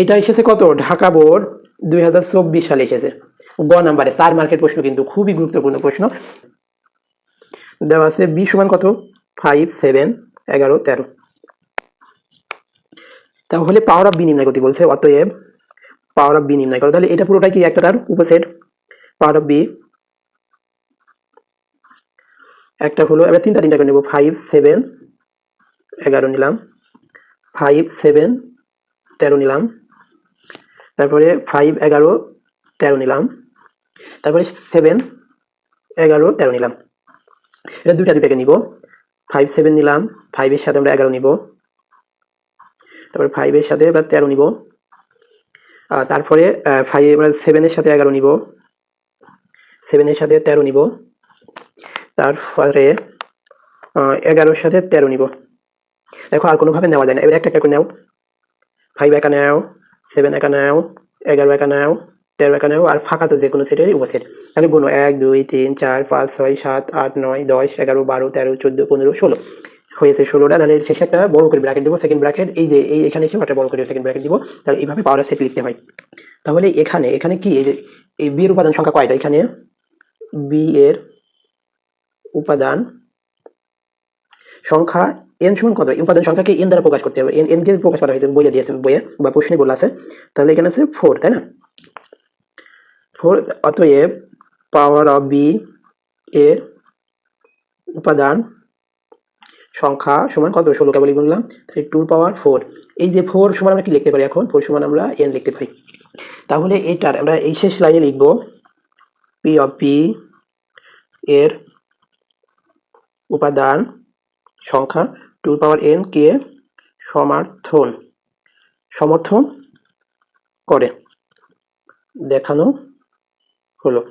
এটা এসেছে কত? ঢাকা বোর্ড দুই হাজার চব্বিশ সালে এসেছে। গ নাম্বারে চার মার্কের প্রশ্ন কিন্তু খুবই গুরুত্বপূর্ণ প্রশ্ন। দেওয়া আছে বি সমান কত? ফাইভ সেভেন এগারো, তেরো। তাহলে পাওয়ার অফ বি নির্ণয় করতে বলছে, অতএব পাওয়ার অফ বি নির্ণয় করো। তাহলে এটা পুরোটাই কি একটা তার উপসেট? পাওয়ার অফ বি একটা হলো, এবার তিনটা তিনটা করে নেব। ফাইভ সেভেন এগারো নিলাম। ফাইভ সেভেন তেরো নিলাম। তারপরে ফাইভ এগারো, তেরো নিলাম। তারপরে সেভেন এগারো, তেরো নিলাম। এটা দুইটা দুইটাকে নিব। ফাইভ সেভেন নিলাম। ফাইভের সাথে আমরা এগারো নিব। তারপরে ফাইভের সাথে এবার তেরো নিব। তারপরে ফাইভ আমরা সেভেনের সাথে এগারো নিব। সেভেনের সাথে তেরো নিব। তারপরে এগারোর সাথে তেরো নিব। দেখো আর কোনোভাবে নেওয়া যায় না। এবার একটা একটা করে নাও। ফাইভ একা নাও। সেভেন একা নাও, এগারো একা নাও, তেরো একা নাও, আর ফাঁকা তো যে কোনো সেটেরই উপসেট। তাহলে গুনো এক, দুই, তিন, চার, পাঁচ, ছয়, সাত, আট, নয়, দশ, এগারো, বারো, তেরো, চোদ্দ, পনেরো, ষোলো। হয়েছে ষোলোটা, তাহলে শেষে একটা বড় করে ব্র্যাকেট দেবো সেকেন্ড ব্র্যাকেট এই যে, এই এখানে এসে একটা বড় করে সেকেন্ড ব্র্যাকেট দিব, তাহলে এইভাবে পাওয়ার সেট লিখতে হয়। তাহলে এখানে এখানে কি, এই যে, এই বি এর উপাদান সংখ্যা কয়টা? এখানে বি এর উপাদান সংখ্যা এন সমান কত? উপাদান সংখ্যাকে এন দ্বারা প্রকাশ করতে হবে। এন এন কে প্রকাশ করা হয়েছে, বইয়ে দিয়েছে, বইয়ে বা প্রশ্নে বলা আছে। তাহলে এখানে আছে ফোর তাই না? ফোর অতএব পাওয়ার অফ বি এর উপাদান সংখ্যা সমান কত? ষোলো কেবলই বললাম তাহলে টু পাওয়ার ফোর এই যে ফোর সমান আমরা কি লিখতে পারি এখন? ফোর সমান আমরা এন লিখতে পারি। তাহলে এটার আমরা এই শেষ লাইনে লিখব পি অফ পি এর উপাদান সংখ্যা টু পাওয়ার এন কে সমর্থন সমর্থন করে। দেখানো হলো।